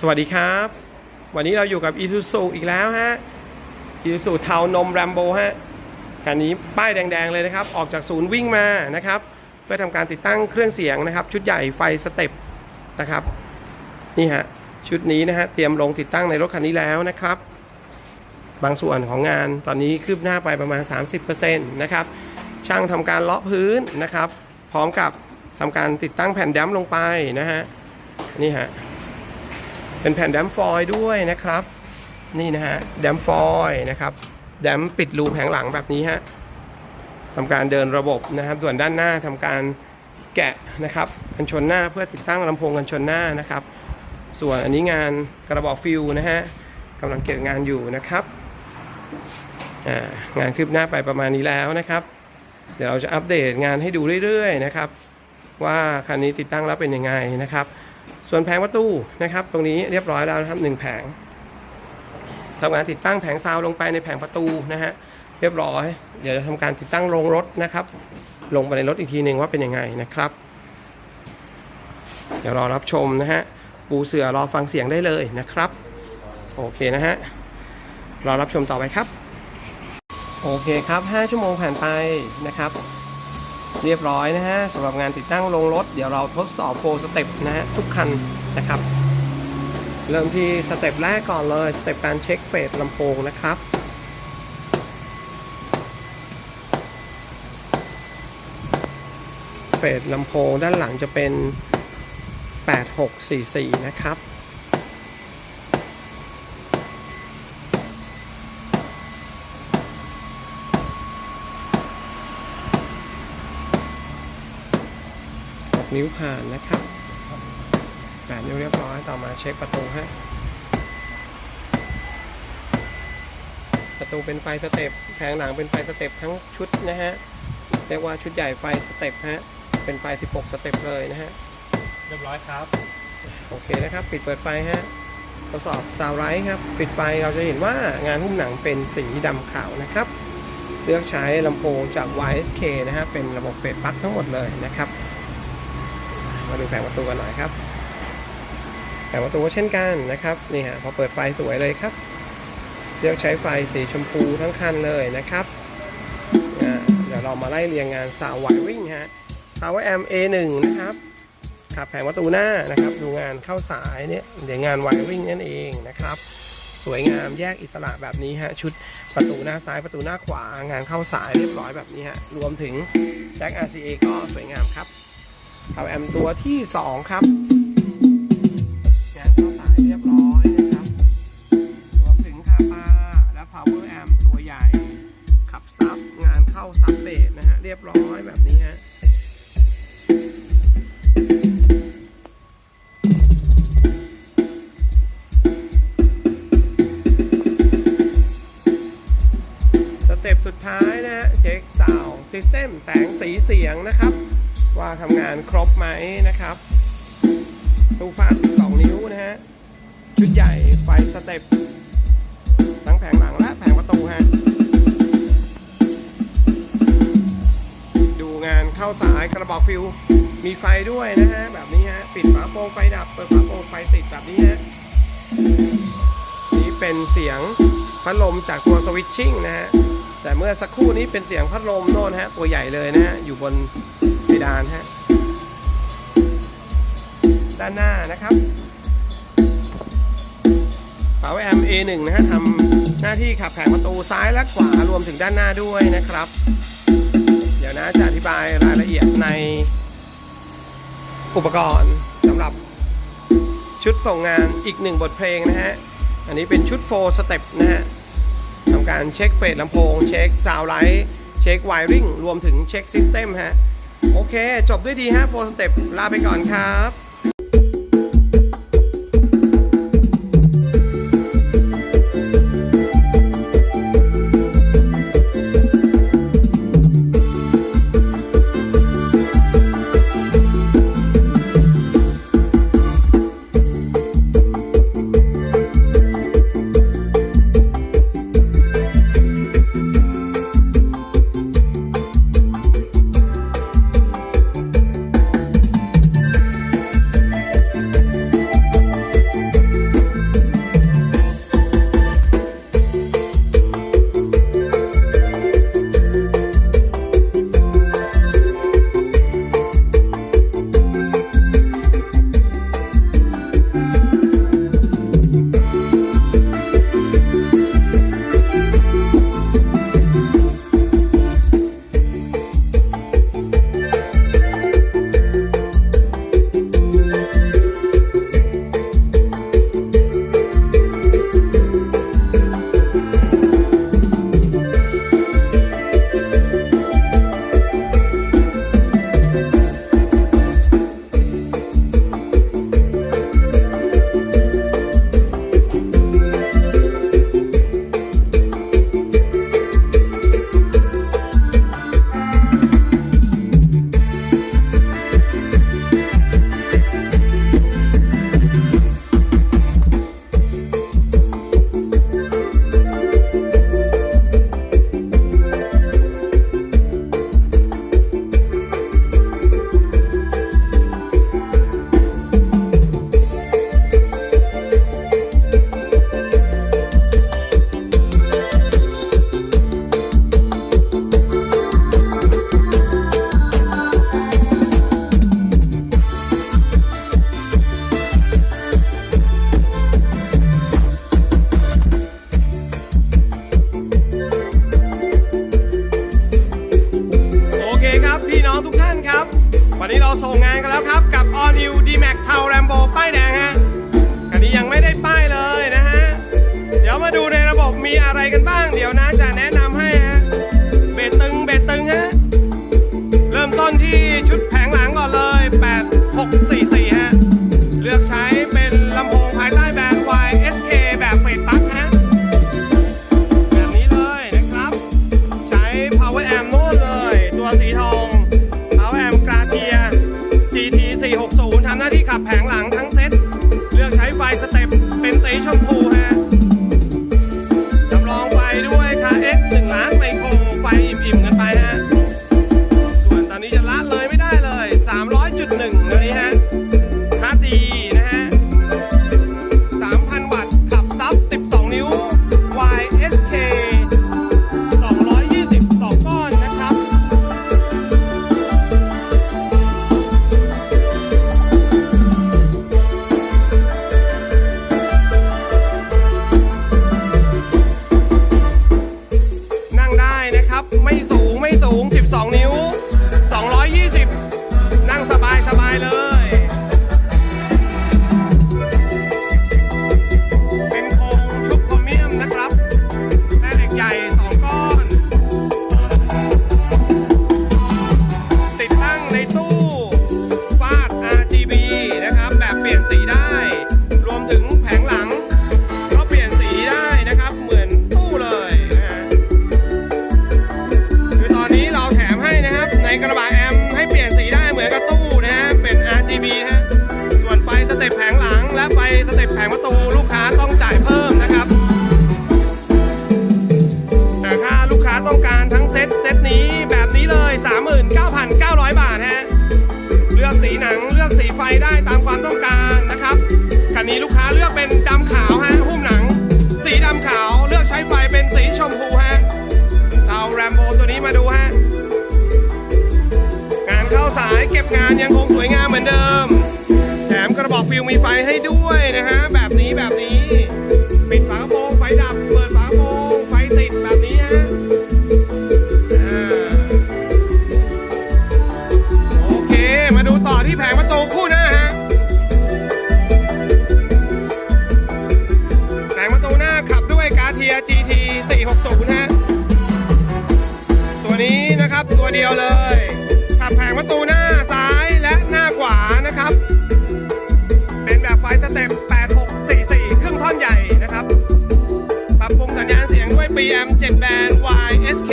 สวัสดีครับ วันนี้เราอยู่กับ i s u z u อีกแล้วฮะ i s u z u เทานมแรมโบฮะคันนี้ป้ายแดง ๆ เลยนะครับ ออกจากศูนย์วิ่งมานะครับ เพื่อทำการติดตั้งเครื่องเสียงนะครับ ชุดใหญ่ไฟสเต็ปนะครับ นี่ฮะ ชุดนี้นะฮะ เตรียมลงติดตั้งในรถคันนี้แล้วนะครับ บางส่วนของงานตอนนี้คืบหน้าไปประมาณ 30%นะครับ ช่างทำการเลาะพื้นนะครับ พร้อมกับทำการติดตั้งแผ่นแดมลงไปนะฮะ นี่ฮะ เป็นแผ่นแดมฟอยล์ด้วยนะครับ นี่นะฮะแดมฟอยล์นะครับแดมปิดรูแผงหลังแบบนี้ฮะทำการเดินระบบนะครับ ส่วนด้านหน้าทำการแกะนะครับกันชนหน้าเพื่อติดตั้งลำโพงกันชนหน้านะครับ ส่วนอันนี้งานกระบอกฟิวนะฮะกำลังเก็บงานอยู่นะครับงานคืบหน้าไปประมาณนี้แล้วนะครับ เดี๋ยวเราจะอัปเดตงานให้ดูเรื่อยๆนะครับ ว่าคันนี้ติดตั้งแล้วเป็นยังไงนะครับ ส่วนแผงประตูนะครับ ตรงนี้เรียบร้อยแล้วนะครับหนึ่งแผงทำการติดตั้งแผงซาวลงไปในแผงประตูนะฮะเรียบร้อย เดี๋ยวจะทำการติดตั้งลงรถนะครับ ลงไปในรถอีกทีหนึ่งว่าเป็นยังไงนะครับ เดี๋ยวรอรับชมนะฮะปูเสือรอฟังเสียงได้เลยนะครับ โอเคนะฮะรอรับชมต่อไปครับ โอเคครับ 5 ชั่วโมงผ่านไปนะครับ เรียบร้อยนะฮะสำหรับงานติดตั้งลงรถ เดี๋ยวเราทดสอบโฟสเต็ปนะฮะทุกคันนะครับ เริ่มที่สเต็ปแรกก่อนเลยสเต็ปการเช็คเฟสลำโพงนะครับเฟสลำโพงด้านหลังจะเป็น 8644 นะครับ นิ้วผ่านนะครับ8นิ้วเรียบร้อยต่อมาเช็คประตูฮะประตูเป็นไฟสเต็ปแผงหลังเป็นไฟสเต็ปทั้งชุดนะฮะเรียกว่าชุดใหญ่ไฟสเต็ปฮะเป็นไฟ 16 สเต็ปเลยนะฮะเรียบร้อยครับ โอเคนะครับ ปิดเปิดไฟฮะทดสอบซาวไรท์ครับ ปิดไฟเราจะเห็นว่างานหุ้มหนังเป็นสีดำขาวนะครับ เลือกใช้ลำโพงจาก YSK นะฮะเป็นระบบเฟสปลั๊กทั้งหมดเลยนะครับ มาดูแผงประตูกันหน่อยครับ แผงประตูก็เช่นกันนะครับนี่ฮะพอเปิดไฟสวยเลยครับ เลือกใช้ไฟสีชมพูทั้งคันเลยนะครับเดี๋ยวเรามาไล่เรียงงานสาวไวริ่งฮะ Power Amp A1 นะครับครับแผงประตูหน้านะครับ ดูงานเข้าสายเนี่ยเดี๋ยวงานไวริ่งนั่นเองนะครับสวยงามแยกอิสระแบบนี้ฮะชุดประตูหน้าซ้ายประตูหน้าขวางานเข้าสายเรียบร้อยแบบนี้ฮะรวมถึงแจ็ค RCA ก็สวยงามครับ เอาแอมตัวที่ 2 ครับงานเข้าสายเรียบร้อยนะครับ รวมถึงคาปาและ power amp ตัวใหญ่ ขับซับงานเข้าซับเบสนะฮะ เรียบร้อยแบบนี้ฮะสเต็ปสุดท้ายนะฮะ เช็คซาวซิสเต็มแสงสีเสียงนะครับ ว่าทำงานครบไหมนะครับตู้ฟ้า12 นิ้วนะฮะ ชุดใหญ่ไฟสเต็ปทั้งแผงหลังและแผงประตูฮะ ดูงานเข้าสายกระบอกฟิว มีไฟด้วยนะฮะ แบบนี้ฮะ ปิดฝาโปรงไฟดับ เปิดฝาโปรงไฟติดแบบนี้ฮะ นี่เป็นเสียงพัดลมจากตัวสวิตชิ่งนะฮะ แต่เมื่อสักครู่นี้เป็นเสียงพัดลมโน่นฮะ ตัวใหญ่เลยนะฮะ อยู่บน ดานฮะด้านหน้านะครับ Power Amp A1 นะฮะทำหน้าที่ขับแผงประตูซ้ายและขวารวมถึงด้านหน้าด้วยนะครับ เดี๋ยวนะจะอธิบายรายละเอียดในอุปกรณ์สำหรับชุดส่งงานอีกหนึ่งบทเพลงนะฮะ อันนี้เป็นชุด4สเต็ปนะฮะทำการเช็คเฟสลำโพง เช็คซาวไลท์ เช็คไวริงรวมถึงเช็คซิสเต็มฮะ โอเค จบด้วยดีฮะโฟสเต็ปลาไปก่อนครับ ส่งงานกันแล้วครับ กับ All New D-Max เทาแรมโบป้ายแดงฮะคันนี้ยังไม่ได้ป้ายเลยนะฮะ เดี๋ยวมาดูในระบบมีอะไรกันบ้าง เดี๋ยวนะจะแนะนำให้ฮะ เบตึงเบตตึงฮะ เริ่มต้นที่ชุดแผงหลังก่อนเลย 8644 งประตูลูกค้าต้องจ่ายเพิ่มนะครับ แต่ถ้าลูกค้าต้องการทั้งเซตเซตนี้แบบนี้เลย 39,900 บาทฮะ เลือกสีหนังเลือกสีไฟได้ตามความต้องการนะครับคันนี้ลูกค้าเลือกเป็นดำขาวฮะหุ้มหนัง สีดำขาวเลือกใช้ไฟเป็นสีชมพูฮะเอาแรมโบตัวนี้มาดูฮะงานเข้าสายเก็บงานยังคงสวยงามเหมือนเดิม แถมกระบอกฟิลมีไฟให้ด้วยนะฮะ ด้วยกาเทีย GT 460ฮะตัวนี้นะครับตัวเดียวเลย ขับแผงประตูหน้าซ้ายและหน้าขวานะครับ เป็นแบบไฟสเต็ป8644 ครึ่งท่อนใหญ่นะครับ ปรับปรุงสัญญาณเสียงด้วย BM 7 Band YSK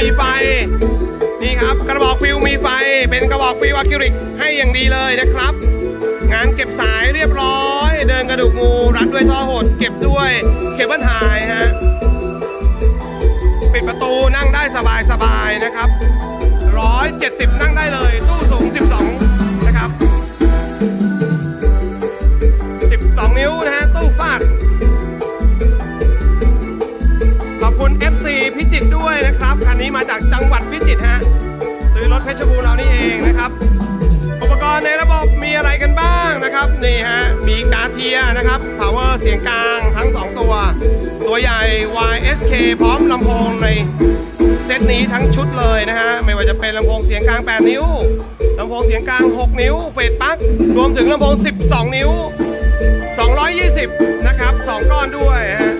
มีไฟ นี่ครับกระบอกฟิลมีไฟ เป็นกระบอกฟิวอะคริลิกให้อย่างดีเลยนะครับ งานเก็บสายเรียบร้อย เดินกระดูกงูรัดด้วยท่อหด เก็บด้วยเคเบิลไทยฮะปิดประตูนั่งได้สบายๆนะครับ 170 นั่งได้เลย การ์ดเทียนะครับ power เสียงกลางทั้ง 2 ตัว ตัวใหญ่ YSK พร้อมลำโพงในเซตนี้ทั้งชุดเลยนะฮะ ไม่ว่าจะเป็นลำโพงเสียงกลาง 8 นิ้วลำโพงเสียงกลาง 6 นิ้ว เฟดปักรวมถึงลำโพง 12 นิ้ว 220 นะครับ 2 ก้อนด้วยฮะ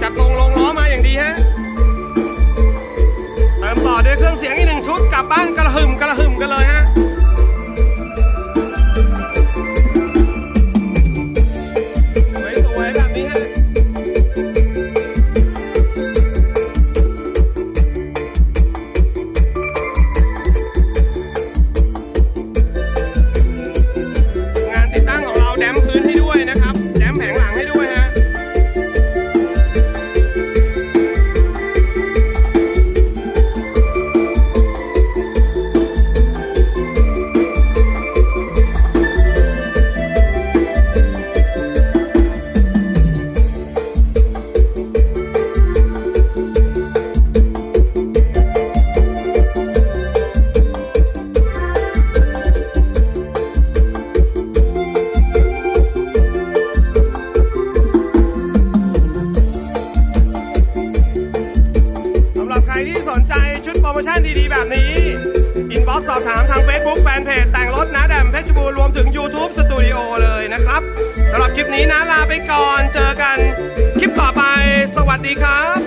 จัดทรงลงล้อมาอย่างดีฮะเติมต่อด้วยเครื่องเสียงอีกหนึ่งชุดกลับบ้านกระหึ่มกระหึ่มกันเลยฮะ ก่อน เจอกันคลิปต่อไป สวัสดีครับ